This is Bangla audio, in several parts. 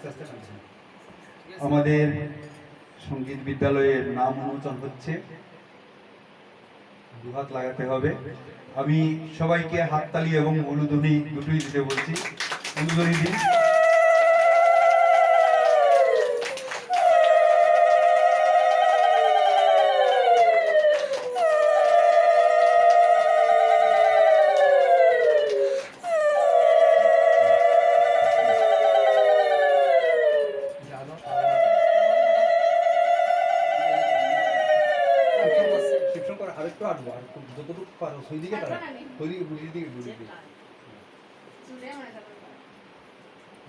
আস্তে আস্তে নামছে আমাদের সংগীত বিদ্যালয়ের নাম উন্মোচন হচ্ছে। দুহাত লাগাতে হবে। আমি সবাইকে হাততালি এবং উলুধ্বনি দুটোই দিতে বলছি। উলুধ্বনি দিন। আরেকটু আটবো আর একটু যতটুকু পারো সেই দিকে তারা ওই দিকে বুঝিয়ে দিকে বুঝিয়ে দিকে।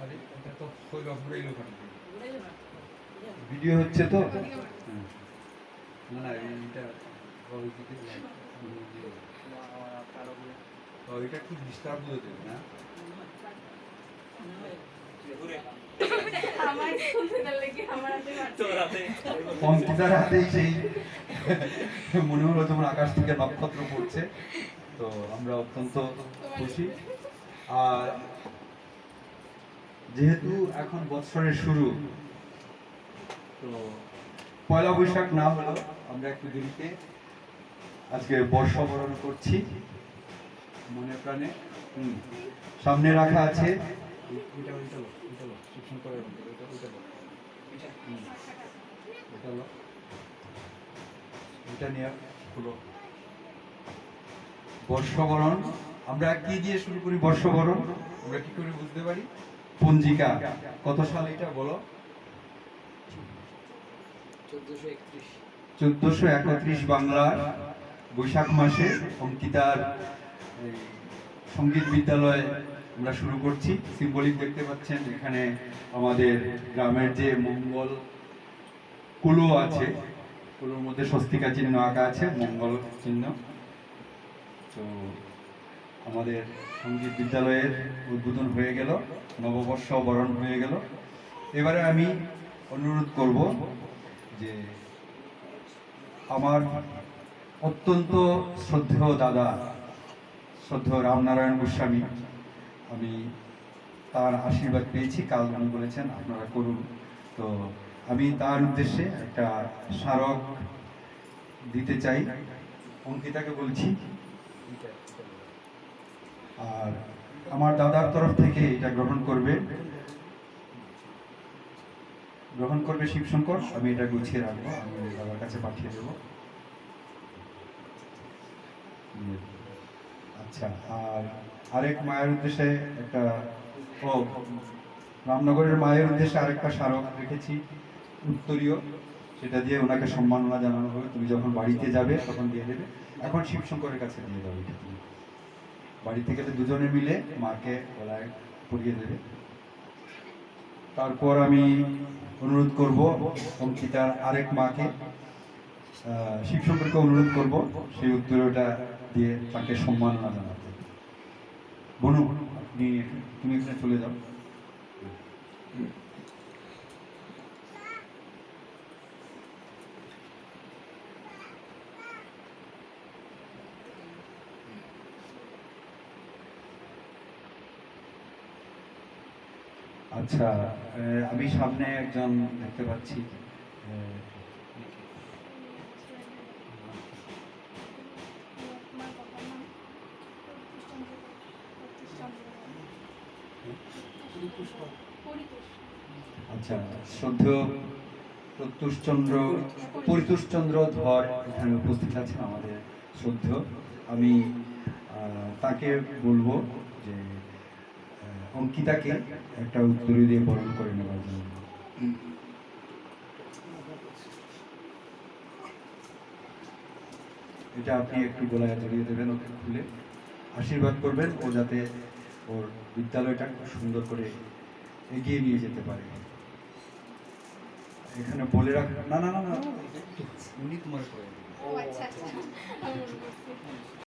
আরে এটা তো ওই এই লোক ভিডিও হচ্ছে তো? না না এইটা ওই দিকে ও এটা একটু ডিস্টার্ব দিয়ে দেবে না? আমার তাহলে কি আমার হাতে বাড়ছে? অঙ্কিতার হাতেই সেই? মনে হলো যেমন আকাশ থেকে নক্ষত্র পড়ছে। তো আমরা অত্যন্ত খুশি। আর যেহেতু এখন বৎসরের শুরু, তো পয়লা বৈশাখ না হলেও আমরা একটু দেরিতে আজকে বর্ষবরণ করছি। মনে প্রাণে। সামনে রাখা আছে। এটা ওইটা লো ওইটা লো শিক্ষণ করে ওইটা ওইটা লো হুম। ওইটা লো এটা নিয়ে হলো। বর্ষবরণ আমরা কি দিয়ে শুরু করি বর্ষবরণ? আমরা কি করে বুঝতে পারি? পঞ্জিকা। কত সাল এটা বলো। চোদ্দশো একত্রিশ। বাংলার বৈশাখ মাসে অঙ্কিতার সংগীত বিদ্যালয় আমরা শুরু করছি। সিম্বলিক দেখতে পাচ্ছেন এখানে আমাদের গ্রামের যে মঙ্গল কুলো আছে কুলোর মধ্যে স্বস্তিকা চিহ্ন আঁকা আছে, মঙ্গল চিহ্ন। তো আমাদের সংগীত বিদ্যালয়ের উদ্বোধন হয়ে গেল, নববর্ষ বরণ হয়ে গেল। এবারে আমি অনুরোধ করব যে আমার অত্যন্ত শ্রদ্ধেয় দাদা, শ্রদ্ধেয় রামনারায়ণ গোস্বামী, আমি তার আশীর্বাদ পেয়েছি, কাল উনি বলেছেন, আপনারা করুন। তো আমি তার উদ্দেশ্যে একটা স্মারক দিতে চাই। অঙ্কিতাকে বলছি। আর আমার দাদার তরফ থেকে এটা গ্রহণ করবে। গ্রহণ করবে শিবশঙ্কর। আমি এটা গুছিয়ে রাখব। আমি দাদার কাছে পাঠিয়ে দেবো। আচ্ছা আর আরেক মায়ের উদ্দেশ্যে একটা ও, রামনগরের মায়ের উদ্দেশ্যে আরেকটা স্মারক রেখেছি। উত্তরীয় সেটা দিয়ে ওনাকে সম্মাননা জানানো হবে। তুমি যখন বাড়িতে যাবে তখন দিয়ে দেবে। এখন শিবশঙ্করের কাছে দিয়ে যাবে তুমি। বাড়িতে গেলে দুজনে মিলে মাকে গলায় পরিয়ে দেবে। তারপর আমি অনুরোধ করব অঙ্কিতার আরেক মাকে আহ, শিবশঙ্করকে অনুরোধ করব সেই উত্তরটা দিয়ে তাকে সম্মাননা জানাতে। বনু আপনি তুমি এখানে চলে যাও। আচ্ছা আমি সামনে একজন দেখতে পাচ্ছি। আচ্ছা শ্রদ্ধেয় প্রত্যুষচন্দ্র, পরিতোষচন্দ্র ধর এখানে উপস্থিত আছেন আমাদের শ্রদ্ধেয় আমি তাকে বলব যে অঙ্কিতাকে একটা উত্তরী দিয়ে বরণ করে নেওয়ার জন্য। এটা আপনি একটু গলায় জড়িয়ে দেবেন ওকে খুলে। আশীর্বাদ করবেন ও যাতে ওর বিদ্যালয়টা খুব সুন্দর করে এগিয়ে নিয়ে যেতে পারে। এখানে বলে রাখ না না না না। উনি তোমার করে